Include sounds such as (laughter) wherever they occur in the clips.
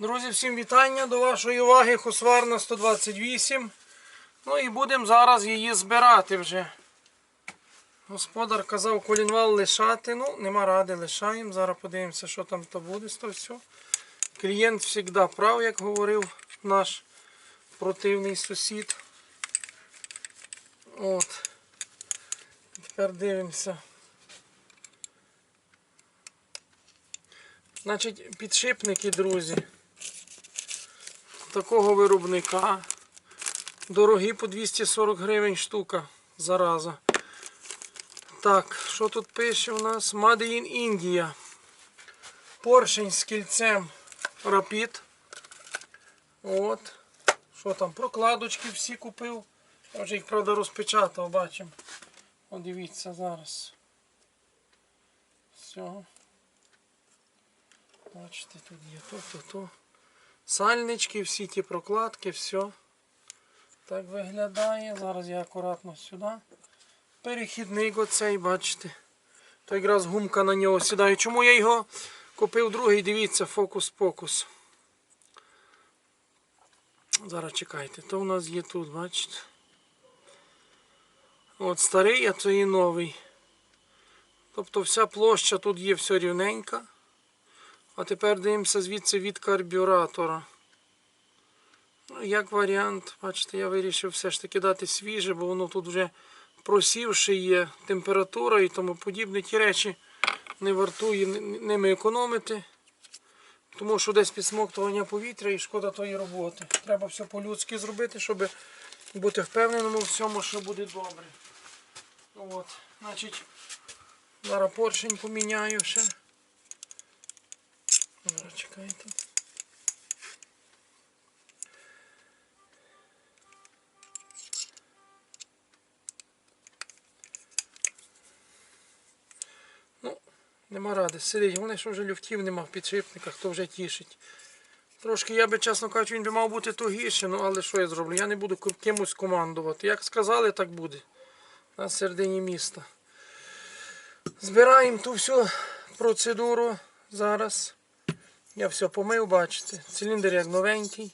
Друзі, всім вітання до вашої уваги Хосварна 128. Ну і будемо зараз її збирати вже. Господар казав колінвал лишати. Ну, нема ради, лишаємо. Зараз подивимося, що там то буде того всього. Клієнт завжди прав, як говорив наш противний сусід. От. Тепер дивимося. Значить, підшипники, друзі. Такого виробника. Дорогі по 240 гривень штука зараза. Так, що тут пише у нас? Made in India. Поршень з кільцем Rapid. От. Що там? Прокладочки всі купив. Я вже їх, правда, розпечатав, бачимо. О, дивіться зараз. Все. Бачите, тут є то, то, то. Сальнички, всі ті прокладки, все. Так виглядає. Зараз я акуратно сюди. Перехідник оцей, бачите. То якраз гумка на нього сідає. Чому я його купив другий? Дивіться, фокус-покус. Зараз чекайте. То у нас є тут, бачите. От старий, а це і новий. Тобто вся площа тут є все рівненька. А тепер дивимося звідси від карбюратора. Ну, як варіант, бачите, я вирішив все ж таки дати свіже, бо воно тут вже просівши є температура і тому подібне. Ті речі не вартує ними економити. Тому що десь підсмоктування повітря і шкода тої роботи. Треба все по-людськи зробити, щоб бути впевненим у всьому, що буде добре. От, значить, зараз поршень поміняю ще. Зараз чекайте. Ну, нема ради. Сидить. Головне, що вже люфтів нема в підшипниках, то вже тішить. Трошки я би, чесно кажучи, він би мав бути тугіше, ну але що я зроблю? Я не буду кимось командувати. Як сказали, так буде. На середині міста. Збираємо ту всю процедуру зараз. Я все помив, бачите. Циліндр як новенький.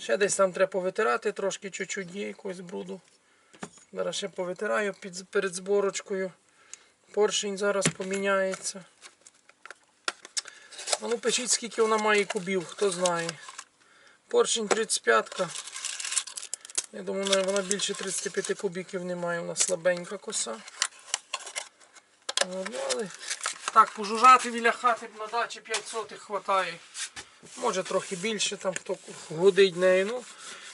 Ще десь там треба повитирати, трошки чуть-чуть є якогось бруду. Зараз ще повитираю під, перед зборочкою. Поршень зараз поміняється. А ну пишіть, скільки вона має кубів, хто знає. Поршень 35-ка. Я думаю, вона- більше 35 кубіків не має, вона слабенька коса. Ну, але так, пожужжати біля хати на дачі 5 сотих хватає. Може трохи більше, там хто годить нею. Ну,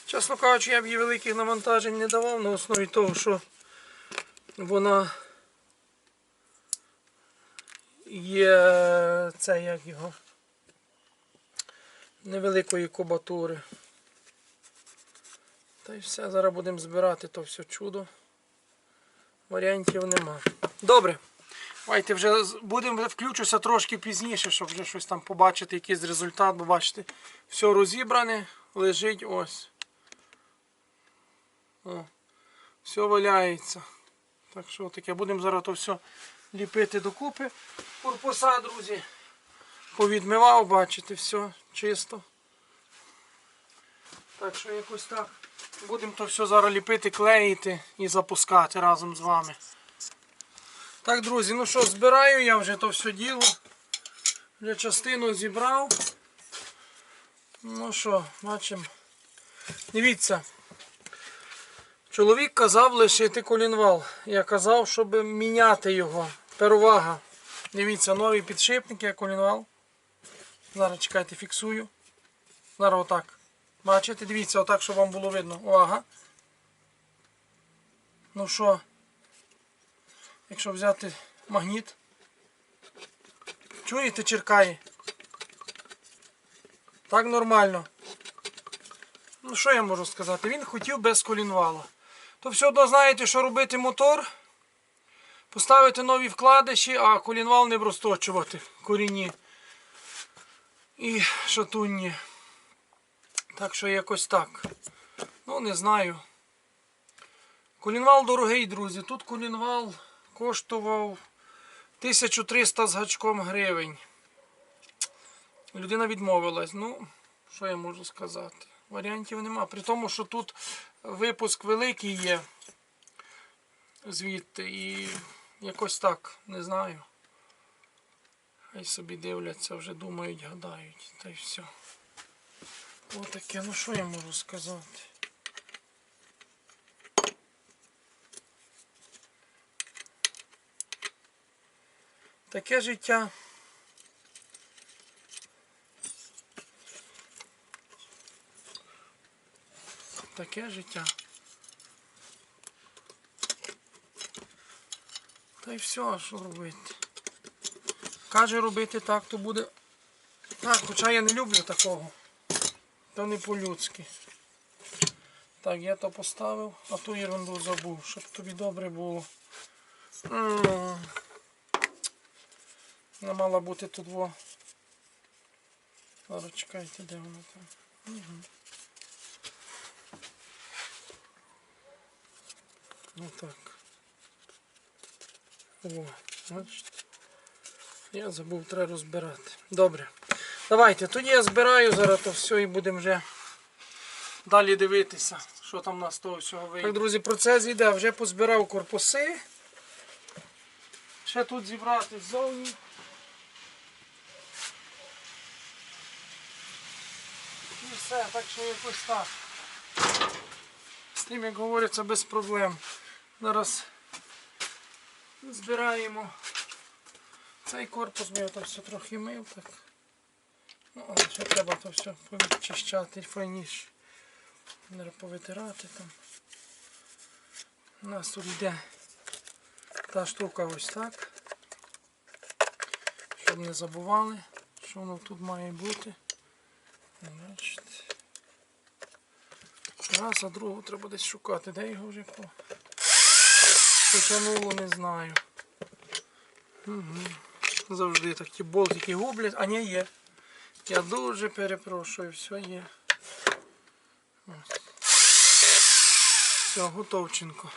чесно кажучи, я б їй великих навантажень не давав на основі того, що вона є це як його невеликої кубатури. Та й все, зараз будемо збирати то все чудо. Варіантів нема. Добре. Давайте вже будемо включуся трошки пізніше, щоб вже щось там побачити, якийсь результат, бо бачите, все розібране, лежить ось. О, все валяється. Так що таке, будемо зараз то все ліпити докупи. Корпуса, друзі. Повідмивав, бачите, все чисто. Так що якось так. Будемо то все зараз ліпити, клеїти і запускати разом з вами. Так, друзі, ну що, збираю я вже то все діло. Вже частину зібрав. Ну що, бачимо. Дивіться. Чоловік казав лишити колінвал. Я казав, щоб міняти його. Тепер увага. Дивіться, нові підшипники, колінвал. Зараз чекайте, фіксую. Зараз отак. Бачите, дивіться, отак, щоб вам було видно. Увага. Ну що, якщо взяти магніт. Чуєте, черкає? Так нормально. Ну що я можу сказати? Він хотів без колінвала. То все одно знаєте, що робити мотор. Поставити нові вкладиші, а колінвал не розточувати корінні і шатунні. Так що якось так. Ну, не знаю. Колінвал дорогий, друзі. Тут колінвал коштував 1300 з гачком гривень. Людина відмовилась. Ну, Що я можу сказати? Варіантів нема. При тому, що тут випуск великий є звідти і якось так, не знаю. Хай собі дивляться, вже думають, гадають, та й все. Отаке, ну що я можу сказати? Таке життя. Таке життя. Та й все, що робити. Каже робити так, то буде. Так, хоча я не люблю такого. То не по-людськи. Так, я то поставив, а ту ерунду забув, щоб тобі добре було. Вона мала бути тут во. Зараз чекайте, де вона там. Угу. Ну так. О, бачите. Я забув, треба розбирати. Добре. Давайте, тоді я збираю зараз то все і будемо вже далі дивитися, що там у нас того всього вийде. Так, друзі, процес йде, вже позбирав корпуси. Ще тут зібрати ззовні. І все, так що якось так. З тим, як говориться, без проблем. Зараз збираємо цей корпус, бо я то все трохи мив. Так. Ну, ще треба то все повідчищати файніше. Повитирати там. У нас тут йде та штука ось так. Щоб не забували, що воно тут має бути. Бачите. Раз, а другу треба десь шукати. Де його вже по... потягнуло, не знаю. Угу. Завжди такі болтики гублять, а ні є. Я дуже перепрошую, все є. Все, готовченко.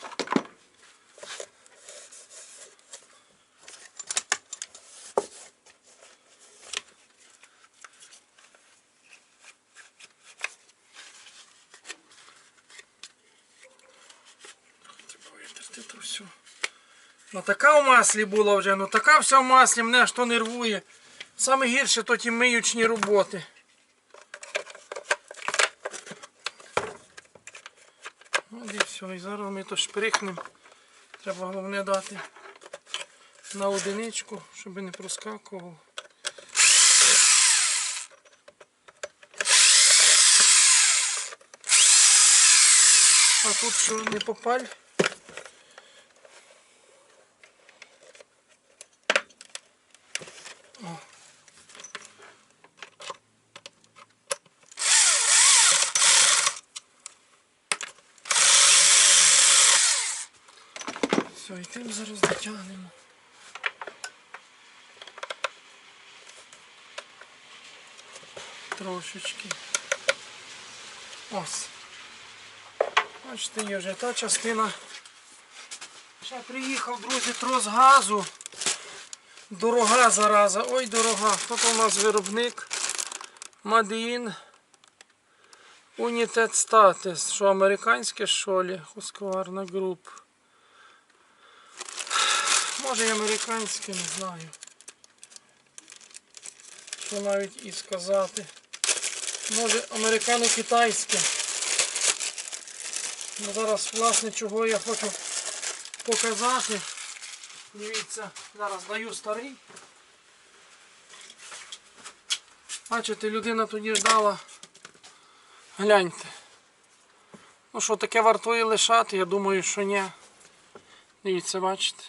Треба витерти то все. Ну така в маслі була вже, ну така вся в маслі, мене аж то нервує. Саме гірше то ті миючні роботи. От і все, і зараз ми то шприхнемо. Треба головне дати на одиничку, щоб не проскакувало. А тут що не попаль? Все, і тим зараз дотягнемо. Трошечки. Ось. Бачите, є вже та частина. Ще приїхав, друзі, трос газу. Дорога зараза, ой дорога. То у нас виробник? Мадіїн. Унітет Статис. Що американське що лі? Хускварна груп. Може і американське, не знаю. Що навіть і сказати. Може американо-китайське. Ну, зараз власне чого я хочу показати. Дивіться, зараз даю старий. Бачите, людина тоді ждала. Гляньте. Ну що таке вартує лишати, я думаю, що ні. Дивіться, бачите.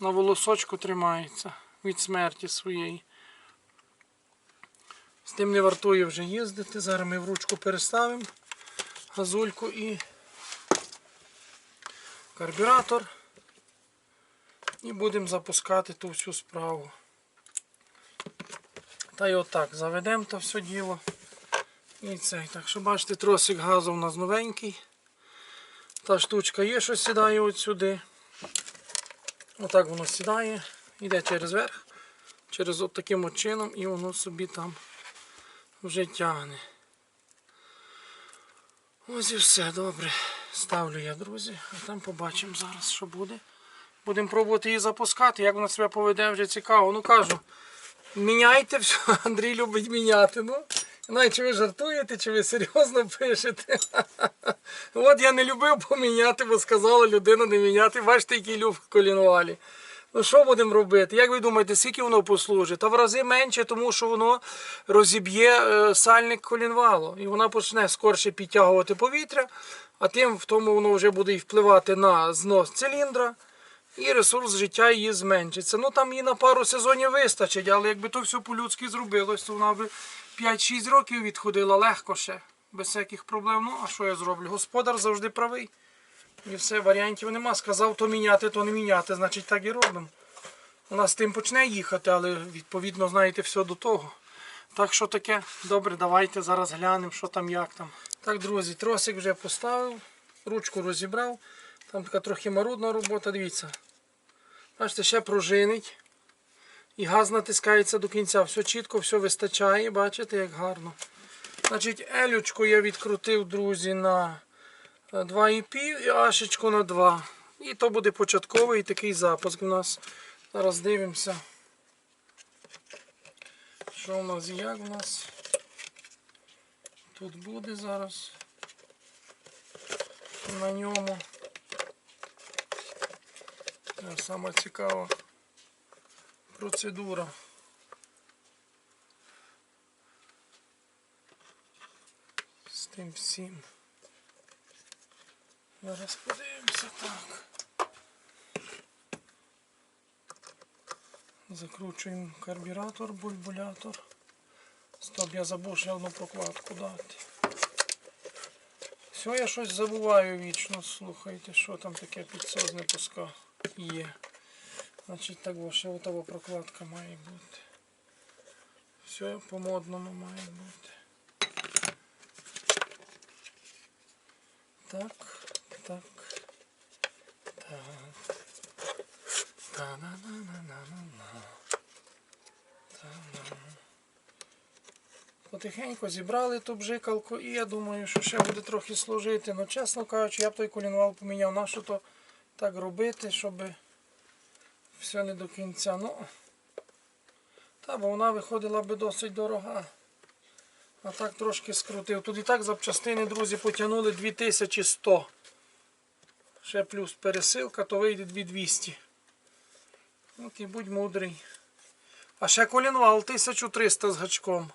На волосочку тримається від смерті своєї. З тим не вартує вже їздити. Зараз ми в ручку переставимо газульку і карбюратор. І будемо запускати ту всю справу. Та й отак заведемо то все діло. І цей. Так що бачите, тросик газу у нас новенький. Та штучка є, що сідає от сюди. Отак воно сідає, йде через верх, через от таким от чином і воно собі там вже тягне. Ось і все добре. Ставлю я, друзі, а там побачимо зараз, що буде. Будемо пробувати її запускати, як вона себе поведе, вже цікаво. Ну кажу, міняйте все, (laughs) Андрій любить міняти. Ну, не знаю, чи ви жартуєте, чи ви серйозно пишете. (laughs) От я не любив поміняти, бо сказала людина не міняти. Бачите, який люфт в колінвалі. Ну що будемо робити? Як ви думаєте, скільки воно послужить? Та в рази менше, тому що воно розіб'є е, сальник колінвалу. І вона почне скорше підтягувати повітря, а тим в тому воно вже буде і впливати на знос циліндра. І ресурс життя її зменшиться. Ну там їй на пару сезонів вистачить, але якби то все по-людськи зробилось, то вона би 5-6 років відходила легко ще, без всяких проблем. Ну, а що я зроблю? Господар завжди правий. І все, варіантів нема. Сказав, то міняти, то не міняти, значить так і робимо. Вона з тим почне їхати, але відповідно знаєте все до того. Так що таке, добре, давайте зараз глянемо, що там, як там. Так, друзі, тросик вже поставив, ручку розібрав. Там така трохи марудна робота, дивіться. Бачите, ще пружинить. І газ натискається до кінця. Все чітко, все вистачає, бачите, як гарно. Значить, елючку я відкрутив, друзі, на 2,5 і ашечку на 2. І то буде початковий такий запуск у нас. Зараз дивимося. Що в нас, як в нас? Тут буде зараз. На ньому. Е, Сама цікава процедура. З тим всім. Зараз подивимося так. Закручуємо карбюратор, бульбулятор. Стоп, я забув одну прокладку дати. Все, я щось забуваю вічно. Слухайте, що там таке підсозне пуска є. Значить так, ще отова прокладка має бути. Все по модному має бути. Так, так, так. Та-на-на-на-на-на-на. Та-на. Потихеньку зібрали ту бжикалку і я думаю, що ще буде трохи служити. Ну, чесно кажучи, я б той колінвал поміняв. Нащо то так робити, щоб все не до кінця. Ну, та, бо вона виходила би досить дорога. А так трошки скрутив. Тут і так запчастини, друзі, потягнули 2100. Ще плюс пересилка, то вийде 2200. От і будь мудрий. А ще колінвал 1300 з гачком.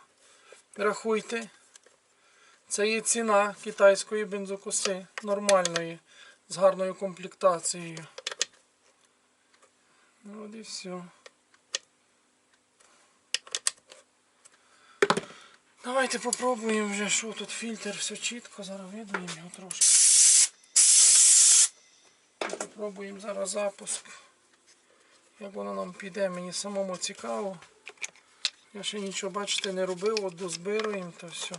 Рахуйте. Це є ціна китайської бензокоси. Нормальної. З гарною комплектацією. Ну, От і все. Давайте попробуємо вже, що тут фільтр, все чітко, зараз видаємо його трошки. Попробуємо зараз запуск. Як воно нам піде, мені самому цікаво. Я ще нічого, бачите, не робив, от дозбируємо то все.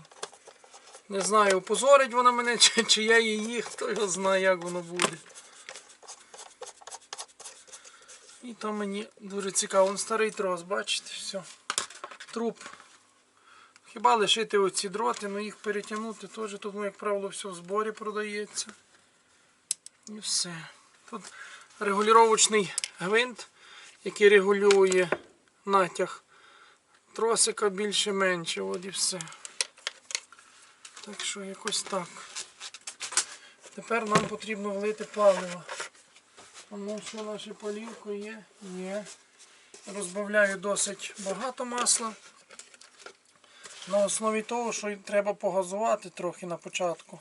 Не знаю, опозорить вона мене, чи, чи я її, (laughs) хто його знає, як воно буде. І то мені дуже цікаво. Вон старий трос, бачите, все. Труп. Хіба лишити оці дроти, ну їх перетягнути теж тут, ну, як правило, все в зборі продається. І все. Тут регулювачний гвинт, який регулює натяг тросика більше-менше, от і все. Так що якось так. Тепер нам потрібно влити паливо. Ну що наше полівко є? Є. Розбавляю досить багато масла. На основі того, що треба погазувати трохи на початку.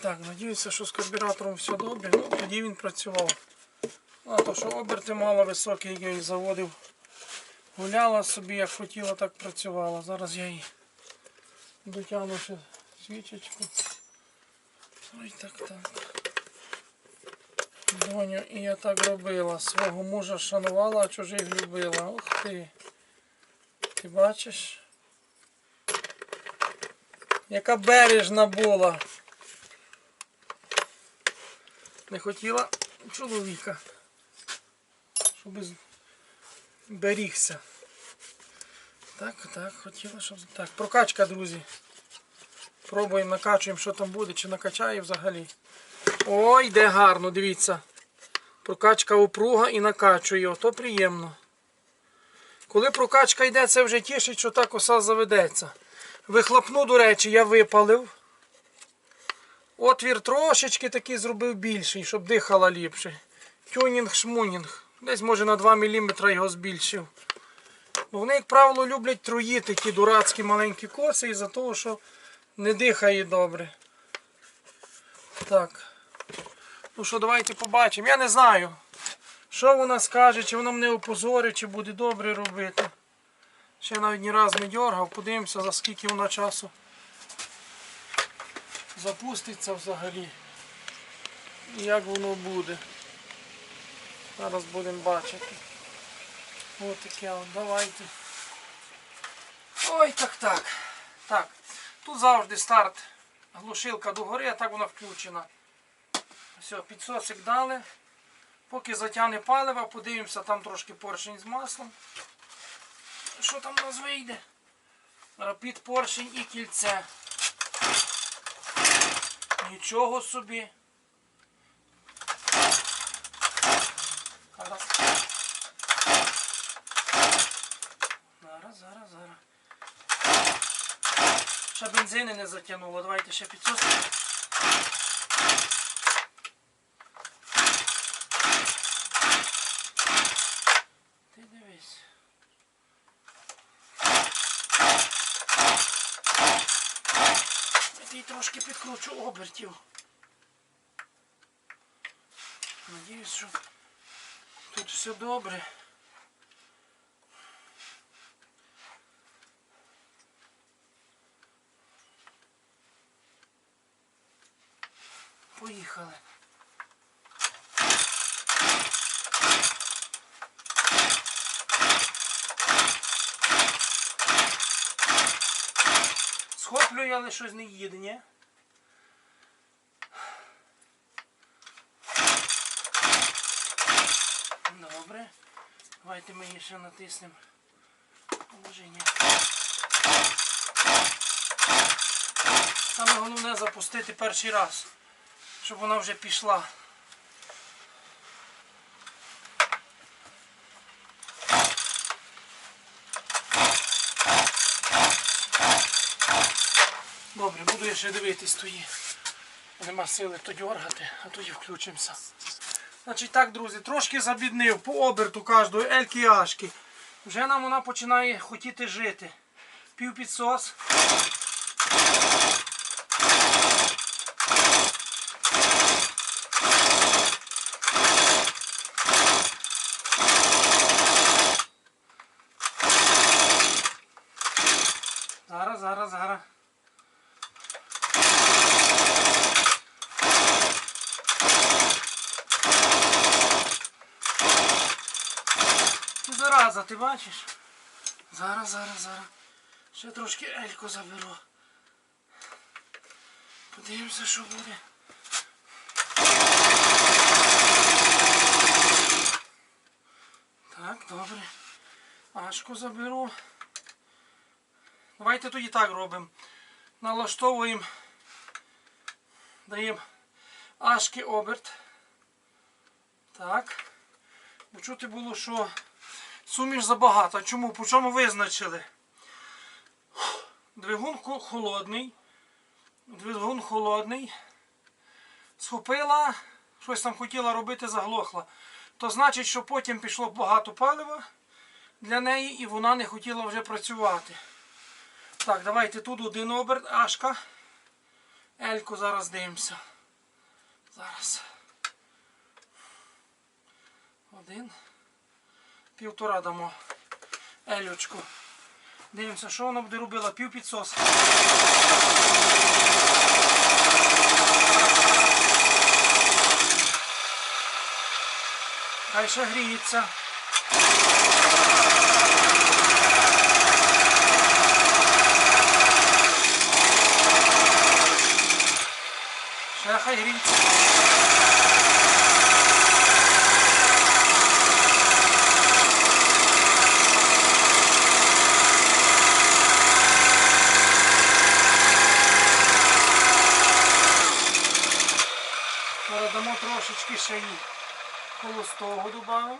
Так, надіюся, що з карбюратором все добре. Ну, тоді він працював. А то, що оберти мало високі, як я її заводив. Гуляла собі, як хотіла, так працювала. Зараз я її дотягну ще свічечку. Ой, так, так. Доню, і я так робила. Свого мужа шанувала, а чужих любила. Ух ти. Ти бачиш? Яка бережна була. Не хотіла чоловіка. Щоб берігся. Так, так, хотіла, щоб. Так, прокачка, друзі. Пробуємо, накачуємо, що там буде, чи накачає взагалі. Ой, йде гарно, дивіться. Прокачка опруга і накачує, ото приємно. Коли прокачка йде, це вже тішить, що та коса заведеться. Вихлопну, до речі, я випалив. Отвір трошечки такий зробив більший, щоб дихала ліпше. Тюнінг, шмунінг. Десь може на 2 мм його збільшив. Вони, як правило, люблять труїти ті дурацькі маленькі коси із-за того, що не дихає добре. Так. Ну що, давайте побачимо. Я не знаю, що вона скаже, чи вона мене опозорить, чи буде добре робити. Ще навіть ні разу не дергав, подивимося, за скільки вона часу запуститься взагалі. І як воно буде. Зараз будемо бачити. Ось таке от, давайте. Ой, так так. Так. Тут завжди старт. Глушилка догори, а так вона включена. Все, підсосик дали. Поки затягне паливо, подивимося, там трошки поршень з маслом. Що там у нас вийде? Під поршень і кільце. Нічого собі. Зараз. Зараз, зараз, зараз. Ще бензини не затягнуло. Давайте ще підсосимо. Ти дивись. Я трошки підкручу обертів. Надіюсь, що тут все добре. Поїхали. Схоплює, але щось не їде? Добре. Давайте ми її ще натиснемо. Положення. Саме головне запустити перший раз, щоб вона вже пішла. Добре, буду я ще дивитись тої. Нема сили то дергати, а тоді включимося. Значить так, друзі, трошки забіднив по оберту кожної ельки ашки. Вже нам вона починає хотіти жити. Пів Зараз, зараз, зараз. Ти зараза, ти бачиш? Зараз, зараз, зараз. Ще трошки ельку заберу. Подивимося, що буде. Так, добре. Ашку заберу. Давайте тоді так робимо. Налаштовуємо, даємо ашки оберт. Так. Бо чути було, що суміш забагато. Чому? По чому визначили? Двигун холодний. Двигун холодний. Схопила, щось там хотіла робити, заглохла. То значить, що потім пішло багато палива для неї і вона не хотіла вже працювати. Так, давайте тут один оберт, Ашка. Ельку зараз дивимося. Зараз. Один. Півтора дамо. Елючку. Дивимося, що вона буде робила. Пів підсос. Хай ще гріється. خير Передамо трошечки ще її холостого додамо.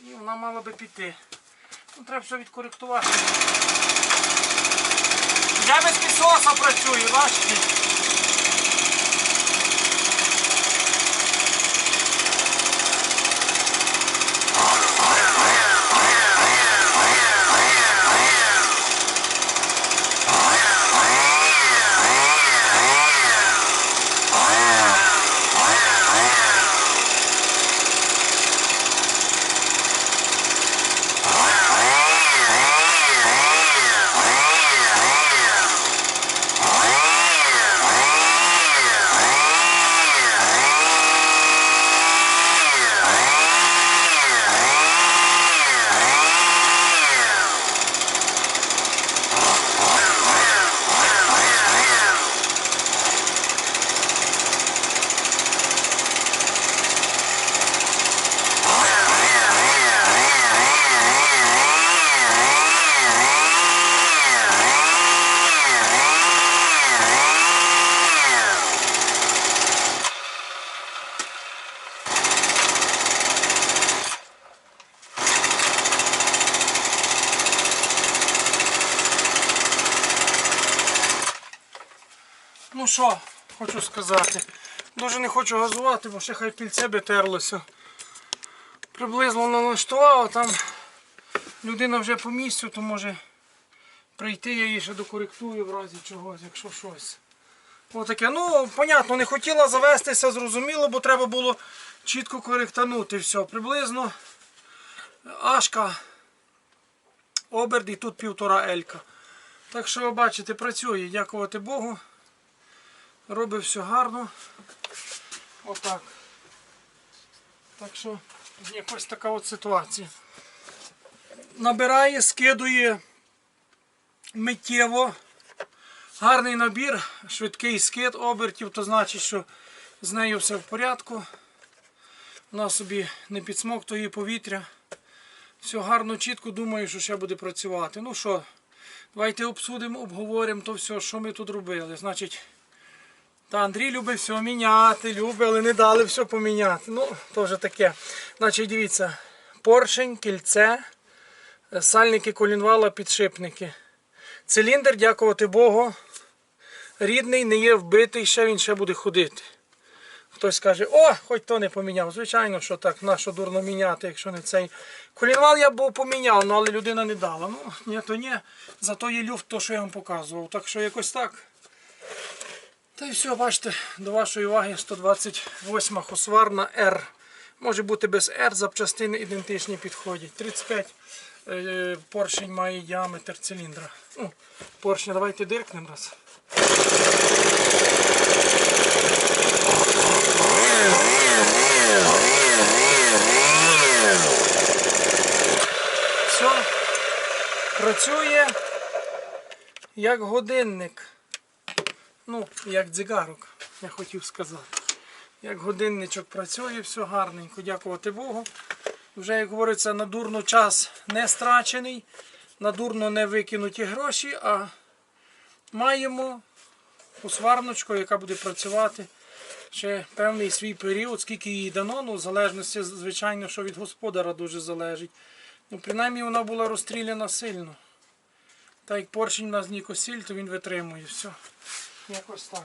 І вона мала би піти. Ну, Треба все відкоректувати. Я без пісоса працюю, важкий. Що, хочу сказати. Дуже не хочу газувати, бо ще хай кільце би терлося. Приблизно налаштував, там людина вже по місцю, то може прийти, я її ще докоректую в разі чогось, якщо щось. Отаке. Ну, понятно, не хотіла завестися, зрозуміло, бо треба було чітко коректанути все. Приблизно Ашка, оберд і тут півтора елька. Так що, ви бачите, працює, дякувати Богу. Робить все гарно. Отак. Так що якось така от ситуація. Набирає, скидує миттєво. Гарний набір, швидкий скид обертів, то значить, що з нею все в порядку. Вона собі не підсмоктує повітря. Все гарно, чітко думаю, що ще буде працювати. Ну що, давайте обсудимо, обговоримо то все, що ми тут робили. Значить, та Андрій любить все міняти, любить, але не дали все поміняти. Ну, то вже таке. Значить, дивіться, поршень, кільце, е, сальники колінвала, підшипники. Циліндр, дякувати Богу, рідний, не є вбитий, ще він ще буде ходити. Хтось каже, о, хоч то не поміняв. Звичайно, що так, нащо дурно міняти, якщо не цей. Колінвал я був поміняв, ну, але людина не дала. Ну, ні, то ні. Зато є люфт, то, що я вам показував. Так що якось так. Та й все, бачите, до вашої уваги 128 хосварна R. Може бути без R, запчастини ідентичні підходять. 35 е, поршень має діаметр циліндра. Ну, поршня давайте диркнемо раз. Все, працює як годинник. Ну, як дзигарок, я хотів сказати. Як годинничок працює, все гарненько, дякувати Богу. Вже, як говориться, надурно час не страчений, надурно не викинуті гроші, а маємо посварночку, яка буде працювати ще певний свій період, скільки їй дано, ну, в залежності, звичайно, що від господара дуже залежить. Ну, принаймні вона була розстріляна сильно. Так як поршень у нас нікосіль, то він витримує все. Якось так.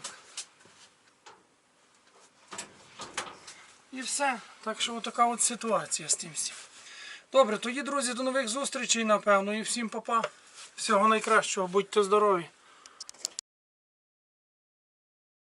І все. Так що така от ситуація з тим всім. Добре, тоді, друзі, до нових зустрічей, напевно. І всім папа. Всього найкращого, будьте здорові.